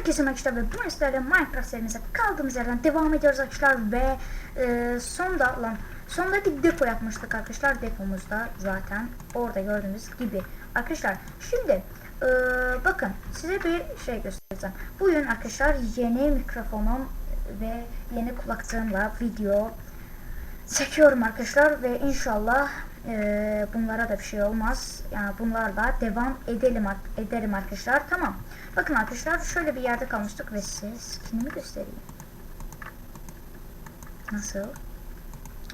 Herkese merhaba ve bu sizlerle Minecraft serimize kaldığımız yerden devam ediyoruz arkadaşlar ve e, sonda lan sondaki depo yapmıştık arkadaşlar. Depomuzda zaten orada gördüğünüz gibi. Arkadaşlar şimdi e, bakın size bir şey göstereceğim. Bugün arkadaşlar yeni mikrofonum ve yeni kulaklığımla video çekiyorum arkadaşlar ve inşallah e, bunlara da bir şey olmaz. Yani bunlarla devam edelim ederim arkadaşlar. Tamam. Bakın arkadaşlar şöyle bir yerde kalmıştık ve size skinimi göstereyim. Nasıl?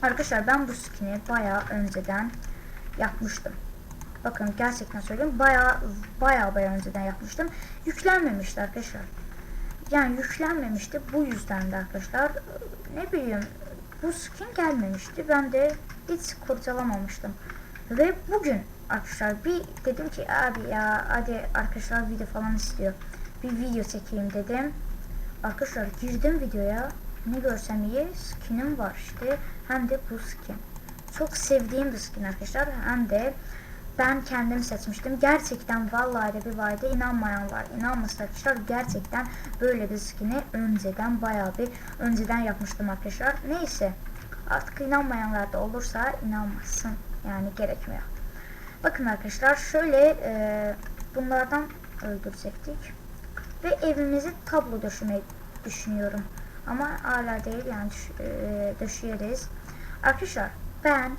Arkadaşlar ben bu skini bayağı önceden yapmıştım. Bakın gerçekten söylüyorum bayağı bayağı bayağı önceden yapmıştım. Yüklenmemişti arkadaşlar. Yani yüklenmemişti bu yüzden de arkadaşlar ne bileyim bu skin gelmemişti. Ben de hiç kurcalamamıştım. Ve bugün arkadaşlar bir dedim ki abi ya hadi arkadaşlar video falan istiyor. Bir video çekeyim dedim. Arkadaşlar girdim videoya. Ne görsem iyi skinim var işte. Hem de bu skin. Çok sevdiğim bir skin arkadaşlar. Hem de ben kendim seçmiştim. Gerçekten vallahi de bir vardı inanmayan var. İnanmasın arkadaşlar gerçekten böyle bir skin'i önceden bayağı bir önceden yapmıştım arkadaşlar. Neyse artık inanmayanlar da olursa inanmasın. Yani gerekmiyor. Bakın arkadaşlar şöyle e, bunlardan öldürecektik. Ve evimizi tablo döşemeyi düşünüyorum. Ama hala değil yani e, döşeyeriz. Arkadaşlar ben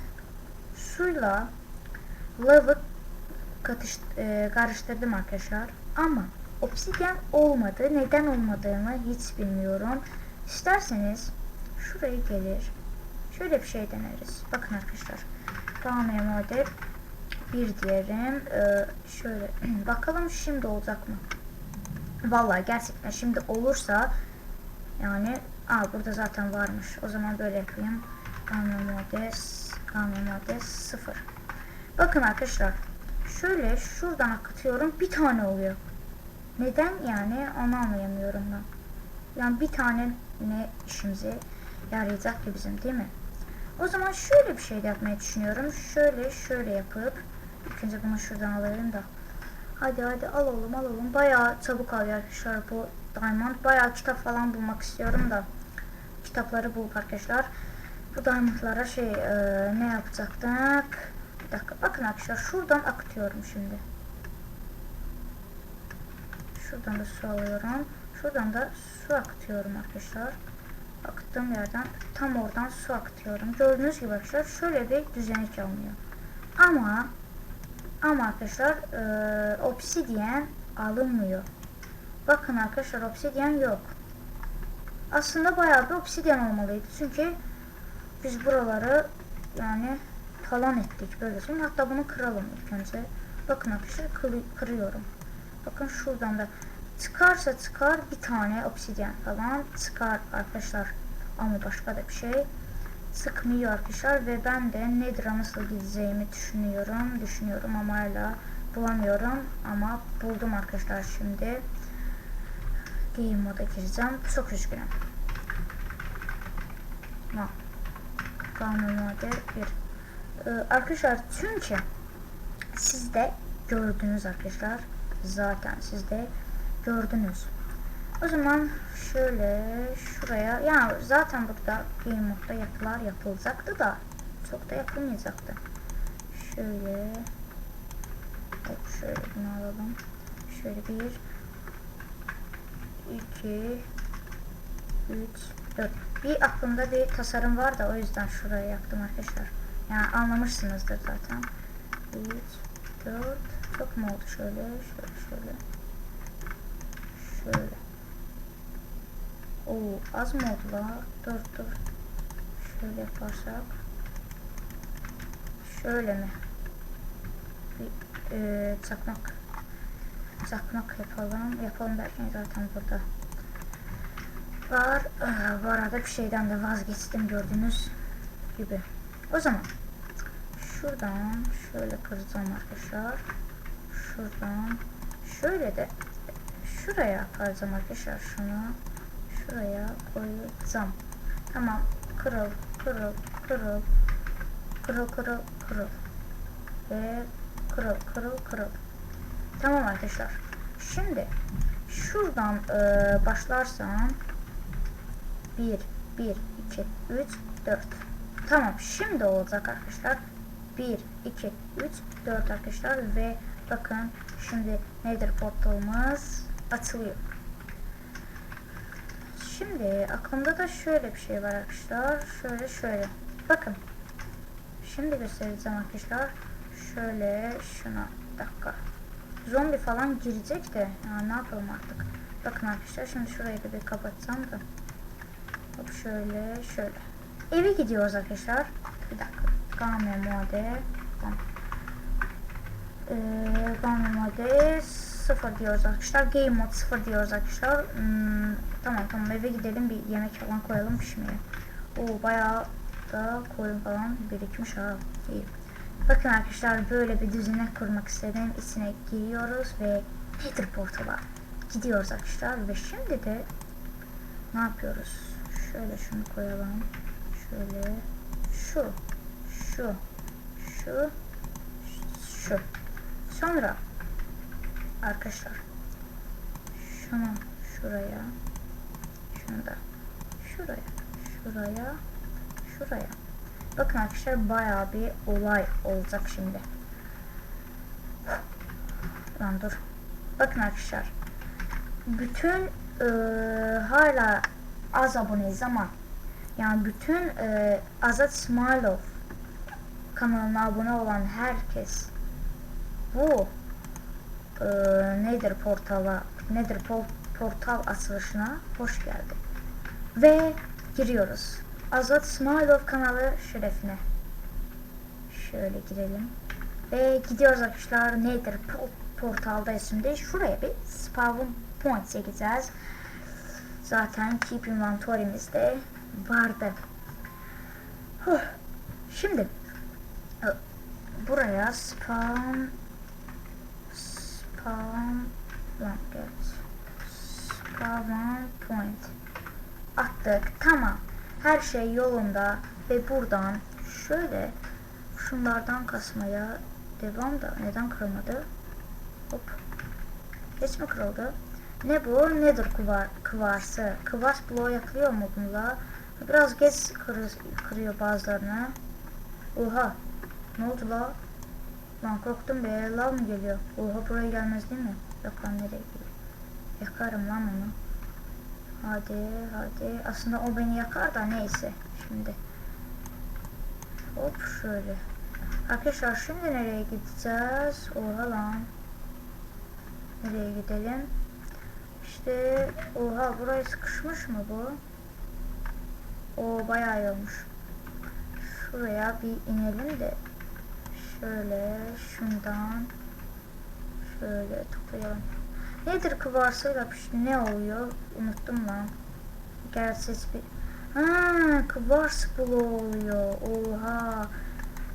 suyla lavı katış, e, karıştırdım arkadaşlar. Ama obsidyen olmadı. Neden olmadığını hiç bilmiyorum. İsterseniz şuraya gelir. Şöyle bir şey deneriz. Bakın arkadaşlar. Tamam mode bir diyelim. Ee, şöyle bakalım şimdi olacak mı? Vallahi gerçekten şimdi olursa yani aa burada zaten varmış. O zaman böyle yapayım. Gamma mode gamma mode 0. Bakın arkadaşlar. Şöyle şuradan akıtıyorum. Bir tane oluyor. Neden yani onu anlayamıyorum ben. Yani bir tane ne işimize yarayacak ki bizim değil mi? O zaman şöyle bir şey yapmayı düşünüyorum. Şöyle şöyle yapıp önce bunu şuradan alayım da. Hadi hadi alalım alalım. Bayağı çabuk alıyor arkadaşlar bu diamond. Bayağı kitap falan bulmak istiyorum da. Kitapları bulup arkadaşlar. Bu diamondlara şey e, ne yapacaktık? Bir dakika bakın arkadaşlar şuradan akıtıyorum şimdi. Şuradan da su alıyorum. Şuradan da su akıtıyorum arkadaşlar akıttığım yerden tam oradan su akıtıyorum. Gördüğünüz gibi arkadaşlar şöyle bir düzenlik alınıyor. Ama ama arkadaşlar e, obsidyen alınmıyor. Bakın arkadaşlar obsidyen yok. Aslında bayağı bir obsidyen olmalıydı. Çünkü biz buraları yani talan ettik böyle söyleyeyim. Hatta bunu kıralım ilk önce. Bakın arkadaşlar kırıyorum. Bakın şuradan da Çıkarsa çıkar bir tane obsidyen falan çıkar arkadaşlar. Ama başka da bir şey sıkmıyor arkadaşlar ve ben de Nether'a nasıl gideceğimi düşünüyorum. Düşünüyorum ama hala bulamıyorum. Ama buldum arkadaşlar şimdi. Game moda gireceğim. Çok üzgünüm. Game moda bir. Ee, arkadaşlar çünkü siz de gördünüz arkadaşlar. Zaten siz de gördünüz. O zaman şöyle şuraya yani zaten burada game modda yapılar yapılacaktı da çok da yapılmayacaktı. Şöyle hop şöyle bunu alalım. Şöyle bir iki üç dört bir aklımda bir tasarım var da o yüzden şuraya yaptım arkadaşlar. Yani anlamışsınızdır zaten. 3 4 çok mu oldu şöyle şöyle şöyle Şöyle. Oo az mı oldu la? Dur dur. Şöyle yaparsak. Şöyle mi? Bir e, çakmak. Çakmak yapalım. Yapalım belki zaten burada. Var. E, bu arada bir şeyden de vazgeçtim gördüğünüz gibi. O zaman şuradan şöyle kıracağım arkadaşlar. Şuradan şöyle de şuraya koyacağım arkadaşlar. Şunu şuraya koyacağım. Tamam. Kırıl kırıl kırıl. Kırıl kırıl kırıl. Ve kırıl kırıl kırıl. Tamam arkadaşlar. Şimdi şuradan e, başlarsam 1 1 2 3 4 Tamam şimdi olacak arkadaşlar. 1 2 3 4 arkadaşlar ve bakın şimdi Nether portalımız açılıyor. Şimdi aklımda da şöyle bir şey var arkadaşlar. Şöyle şöyle. Bakın. Şimdi göstereceğim arkadaşlar. Şöyle şuna dakika. Zombi falan girecek de. Ya ne yapalım artık. Bakın arkadaşlar şimdi şurayı da bir kapatacağım da. Hop şöyle şöyle. Eve gidiyoruz arkadaşlar. Bir dakika. Game mode. Tamam. Ee, game mode 0 diyoruz arkadaşlar. Game mode 0 diyoruz arkadaşlar. Hmm, tamam tamam eve gidelim bir yemek falan koyalım pişmeye. Oo bayağı da koyun falan birikmiş ha. İyi. Bakın arkadaşlar böyle bir düzene kurmak istedim. İçine giriyoruz ve Nether portala gidiyoruz arkadaşlar ve şimdi de ne yapıyoruz? Şöyle şunu koyalım. Şöyle. Şu. Şu. Şu. Şu. Sonra arkadaşlar şunu şuraya şunu da şuraya şuraya şuraya. Bakın arkadaşlar bayağı bir olay olacak şimdi. Lan dur. Bakın arkadaşlar bütün eee, hala az aboneyiz ama yani bütün eee Azat Smilov kanalına abone olan herkes bu eee nedir portala nedir po- portal açılışına hoş geldi. Ve giriyoruz. Azat Smilov kanalı şerefine. Şöyle girelim. Ve gidiyoruz arkadaşlar. Nedir po- portalda şimdi şuraya bir spawn point çekeceğiz. Zaten keep inventory'mizde vardı. Huh. Şimdi e, buraya spawn spawn blanket spawn point attık. Tamam. Her şey yolunda ve buradan şöyle şunlardan kasmaya devam da neden kırılmadı? Hop. Hiç mi kırıldı? Ne bu? Nedir kuvar, kıvarsı? Kıvars bloğu yakılıyor mu bununla? Biraz geç kırı, kırıyor bazılarını. Oha. Ne oldu la? Lan korktum be. Lav mı geliyor? Oha buraya gelmez değil mi? Yok lan nereye geliyor? Yakarım lan onu. Hadi hadi. Aslında o beni yakar da neyse. Şimdi. Hop şöyle. Arkadaşlar şimdi nereye gideceğiz? Oha lan. Nereye gidelim? İşte oha burayı sıkışmış mı bu? O bayağı iyi olmuş. Şuraya bir inelim de şöyle şundan şöyle toplayalım. Nedir kıvarsıyla ne oluyor? Unuttum lan. Gerçek bir Ha, kıvars bloğu oluyor. Oha.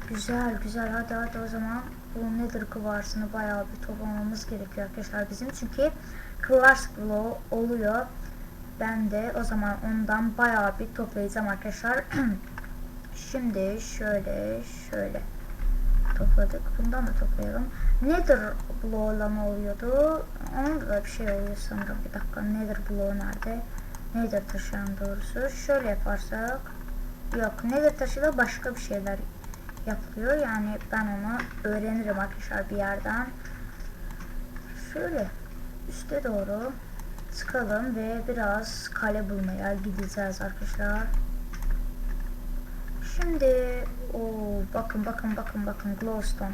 Güzel güzel. Hadi hadi o zaman bu nedir kıvarsını bayağı bir toplamamız gerekiyor arkadaşlar bizim. Çünkü kıvars bloğu oluyor. Ben de o zaman ondan bayağı bir toplayacağım arkadaşlar. Şimdi şöyle şöyle topladık. Bundan da toplayalım. Nedir bloğuyla ne oluyordu? Onda da bir şey oluyor sanırım. Bir dakika nedir bloğu nerede? Nedir taşıyan doğrusu? Şöyle yaparsak yok nedir taşıyla başka bir şeyler yapılıyor. Yani ben onu öğrenirim arkadaşlar bir yerden. Şöyle üste doğru çıkalım ve biraz kale bulmaya gideceğiz arkadaşlar. Şimdi o bakın bakın bakın bakın glowstone.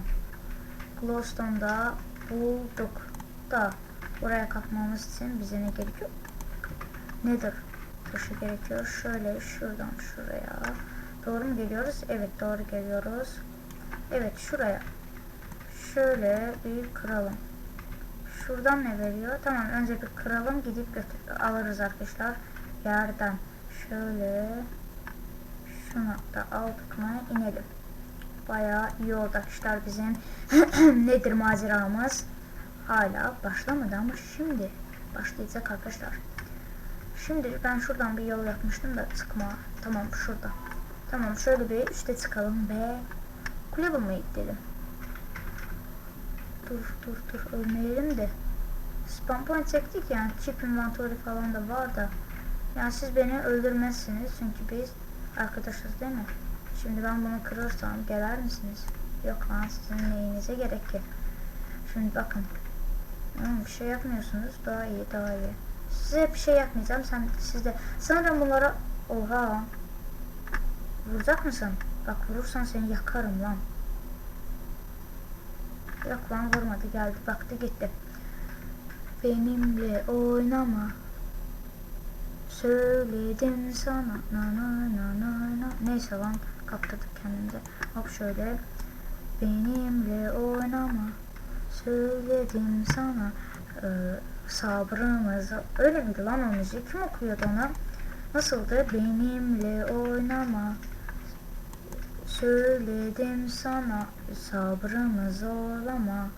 Glowstone'da bulduk da buraya kalkmamız için bize ne gerekiyor? Nedir? Taşı gerekiyor. Şöyle şuradan şuraya. Doğru mu geliyoruz? Evet doğru geliyoruz. Evet şuraya. Şöyle bir kıralım. Şuradan ne veriyor? Tamam önce bir kıralım gidip götür alırız arkadaşlar. Yerden. Şöyle şunu da aldık mı inelim. Bayağı iyi oldu arkadaşlar bizim nedir maceramız. Hala başlamadı ama şimdi başlayacak arkadaşlar. Şimdi ben şuradan bir yol yapmıştım da çıkma. Tamam şurada. Tamam şöyle bir üste çıkalım ve kule bulmaya gidelim. Dur dur dur ölmeyelim de spam point çektik yani keep inventory falan da var da. Yani siz beni öldürmezsiniz çünkü biz arkadaşız değil mi? Şimdi ben bunu kırırsam gelir misiniz? Yok lan sizin neyinize gerek ki? Şimdi bakın. Hmm, bir şey yapmıyorsunuz. Daha iyi, daha iyi. Size bir şey yapmayacağım. Sen sizde sanırım bunlara oha. Vuracak mısın? Bak vurursan seni yakarım lan. Yok lan vurmadı geldi baktı gitti. Benimle oynama. Söyledim sana. Na na na na na. Neyse lan kaptırdık kendimize. Hop şöyle. Benimle oynama. Söyledim sana. Ee, Sabrımızı Öyle miydi lan o müzik? Kim okuyordu onu Nasıldı? Benimle oynama Söyledim sana Sabrımı zorlama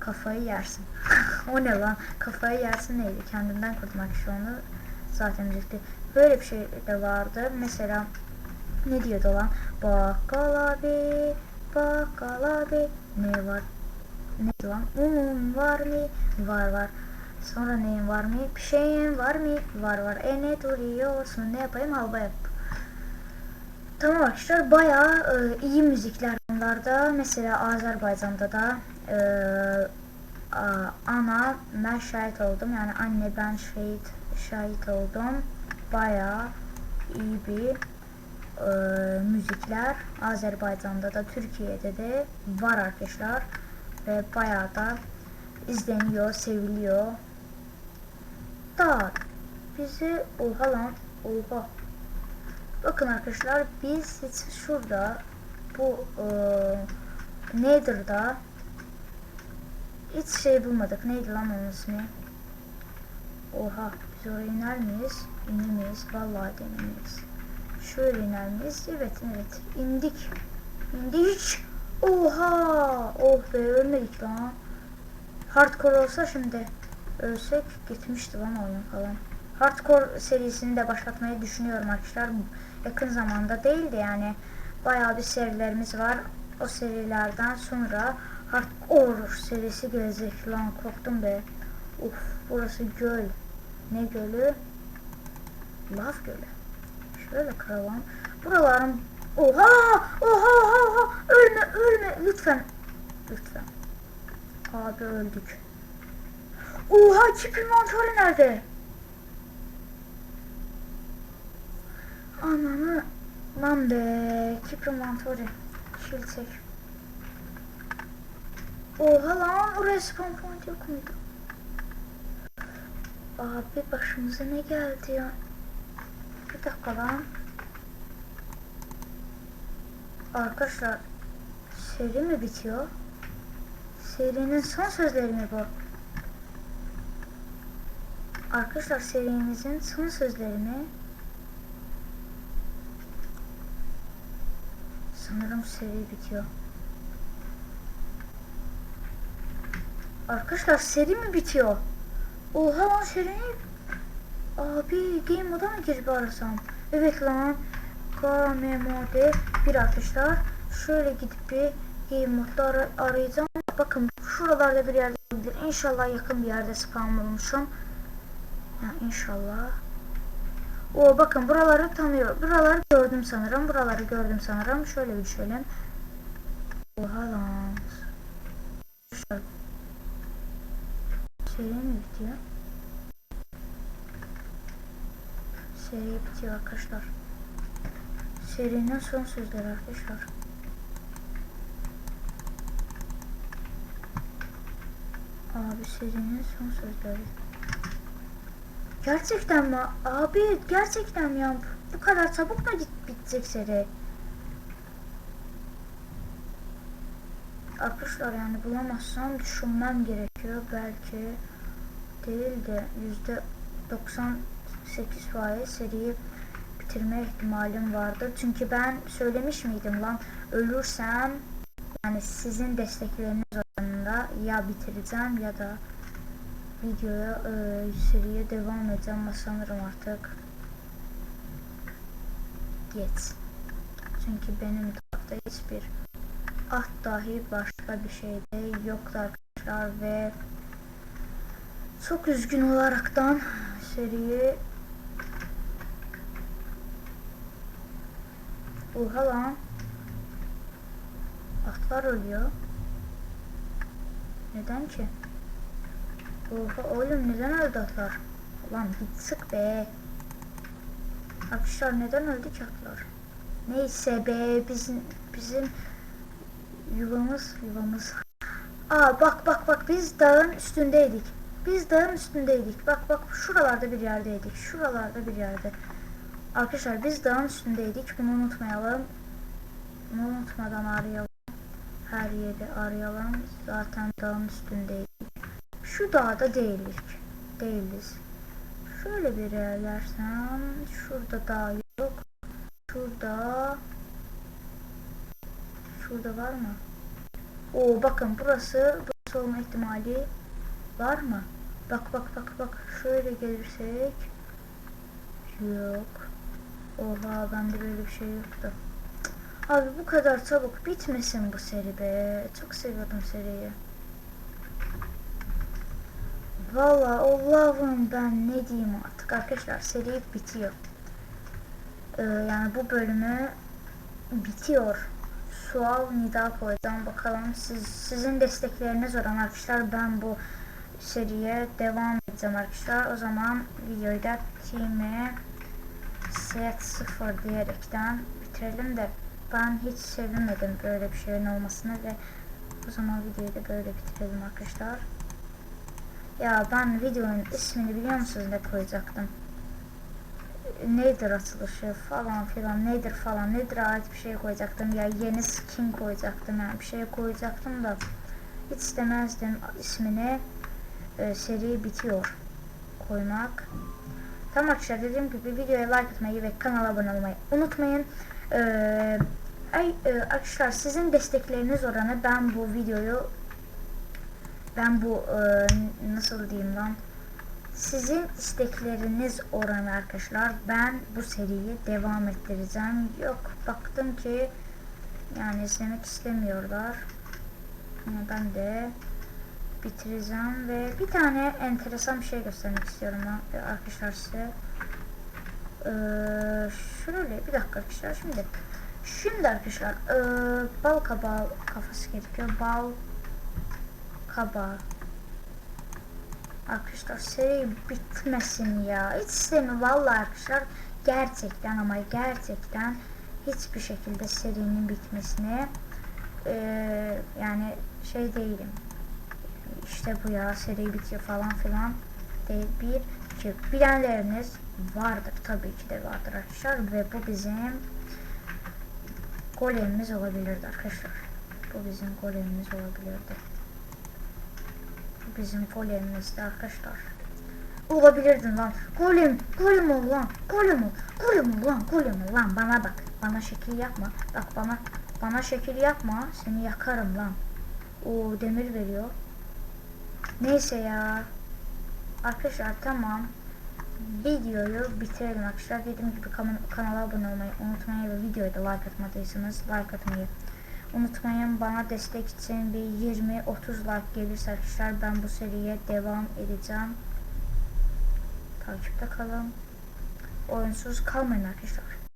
Kafayı yersin O ne lan kafayı yersin neydi kendimden kurdum şu onu zaten müzikte. Böyle bir şey de vardı. Mesela ne diyordu lan? Bakkal abi, bakkal abi ne var? Ne lan? Un var mı? Var var. Sonra neyin var mı? Bir şeyin var mı? Var var. E ne duruyorsun? Ne yapayım? Halva yap. Tamam arkadaşlar bayağı e, iyi müzikler bunlarda. Mesela Azerbaycan'da da e, a, ana ben şahit oldum. Yani anne ben şahit şahit oldum. Bayağı iyi bir e, müzikler Azerbaycan'da da Türkiye'de de var arkadaşlar ve bayağı da izleniyor, seviliyor. Da bizi oha lan oha. Bakın arkadaşlar biz şurada bu e, Nether'da hiç şey bulmadık. Neydi lan onun ismi? Oha biz oraya iner miyiz? İnemeyiz. Vallahi de inemeyiz. Şöyle iner miyiz? Evet evet. İndik. İndik. Oha. Oh be ölmedik lan. Hardcore olsa şimdi ölsek gitmişti lan oyun falan. Hardcore serisini de başlatmayı düşünüyorum arkadaşlar. Yakın zamanda değil de yani bayağı bir serilerimiz var. O serilerden sonra Hardcore serisi gelecek lan korktum be. Uf burası göl. Ne gölü? Lav gölü. Şöyle kıralım. Buraların Oha! Oha! Oha! oha! Ölme! Ölme! Lütfen. Lütfen. Abi öldük. Oha! Çip inventörü nerede? Ananı lan be. Keep inventory. Shield çek. Oha lan oraya spawn point yok muydu? Abi başımıza ne geldi ya? Bir dakika lan. Arkadaşlar seri mi bitiyor? Serinin son sözleri mi bu? Arkadaşlar serimizin son sözleri mi? Sanırım seri bitiyor. Arkadaşlar seri mi bitiyor? Oha lan seri Abi game moda mı girip arasam? Evet lan. KM mode bir arkadaşlar. Şöyle gidip bir game modda ara arayacağım. Bakın şuralarda bir yerde. İnşallah yakın bir yerde spam olmuşum. Ya inşallah. O bakın buraları tanıyor. Buraları gördüm sanırım. Buraları gördüm sanırım. Şöyle bir düşelim. Oha lan. Seri mi bitiyor? Seri bitiyor arkadaşlar. Serinin son sözleri arkadaşlar. Abi serinin son sözleri. Gerçekten mi? Abi gerçekten mi? Bu kadar çabuk mu bit- bitecek seri? Arkadaşlar yani bulamazsam düşünmem gerekiyor. Belki değil de yüzde 98 faiz seriyi bitirme ihtimalim vardı. Çünkü ben söylemiş miydim lan ölürsem yani sizin destekleriniz oranında ya bitireceğim ya da videoya e, seriye devam edeceğim ama sanırım artık geç. Çünkü benim tarafta hiçbir ah dahi başka bir şey de yoktu arkadaşlar ve Çok üzgün olaraktan seriyi Oha lan. Atlar ölüyor. Neden ki? Oha oğlum neden öldü atlar? Ulan git sık be. Arkadaşlar neden öldü ki atlar? Neyse be bizim bizim yuvamız yuvamız. Aa bak bak bak biz dağın üstündeydik. Biz dağın üstündeydik. Bak bak şuralarda bir yerdeydik. Şuralarda bir yerde. Arkadaşlar biz dağın üstündeydik. Bunu unutmayalım. Bunu unutmadan arayalım. Her yeri arayalım. Zaten dağın üstündeydik. Şu dağda değildik. Değiliz. Şöyle bir yerlersem şurada dağ yok. Şurada Şurada var mı? Oo bakın burası burası olma ihtimali var mı? Bak bak bak bak şöyle gelirsek yok. Oha bende böyle bir şey yoktu. Abi bu kadar çabuk bitmesin bu seri be. Çok seviyordum seriyi. Valla Allah'ım ben ne diyeyim artık arkadaşlar seri bitiyor. Ee, yani bu bölümü bitiyor. Sual nida koyacağım bakalım siz sizin destekleriniz olan arkadaşlar ben bu seriye devam edeceğim arkadaşlar. O zaman videoyu da time set 0 diyerekten bitirelim de ben hiç sevinmedim böyle bir şeyin olmasını ve o zaman videoyu da böyle bitirelim arkadaşlar. Ya ben videonun ismini biliyor musunuz? Ne koyacaktım? Nedir açılışı falan filan? Nedir falan? Nedir? Ait bir şey koyacaktım. Ya yeni skin koyacaktım. Yani bir şey koyacaktım da hiç istemezdim ismini e, seri bitiyor koymak. Tamam arkadaşlar dediğim gibi videoya like atmayı ve kanala abone olmayı unutmayın. Ee, ay, e, arkadaşlar sizin destekleriniz oranı ben bu videoyu ben bu e, nasıl diyeyim lan sizin istekleriniz oranı arkadaşlar ben bu seriyi devam ettireceğim. Yok baktım ki yani izlemek istemiyorlar. Yani ben de bitireceğim ve bir tane enteresan bir şey göstermek istiyorum e, arkadaşlar size. Ee, şöyle bir dakika arkadaşlar şimdi şimdi arkadaşlar e, bal kabağı kafası gerekiyor bal kabağı arkadaşlar seri bitmesin ya. Hiç istemiyorum vallahi arkadaşlar gerçekten ama gerçekten hiçbir şekilde serinin bitmesine e, yani şey değilim. İşte bu ya seri bitiyor falan filan değil bir iki bilenleriniz vardır tabii ki de vardır arkadaşlar ve bu bizim golemimiz olabilirdi arkadaşlar. Bu bizim golemimiz olabilirdi bizim golemimizdi arkadaşlar olabilirdin lan golem golem ol lan golem ol golem ol lan golem ol lan bana bak bana şekil yapma bak bana bana şekil yapma seni yakarım lan o demir veriyor Neyse ya. Arkadaşlar tamam. Videoyu bitirelim arkadaşlar. Dediğim gibi kan kanala abone olmayı unutmayın ve videoya da like atmadıysanız like atmayı unutmayın. Bana destek için bir 20-30 like gelirse arkadaşlar ben bu seriye devam edeceğim. Takipte kalın. Oyunsuz kalmayın arkadaşlar.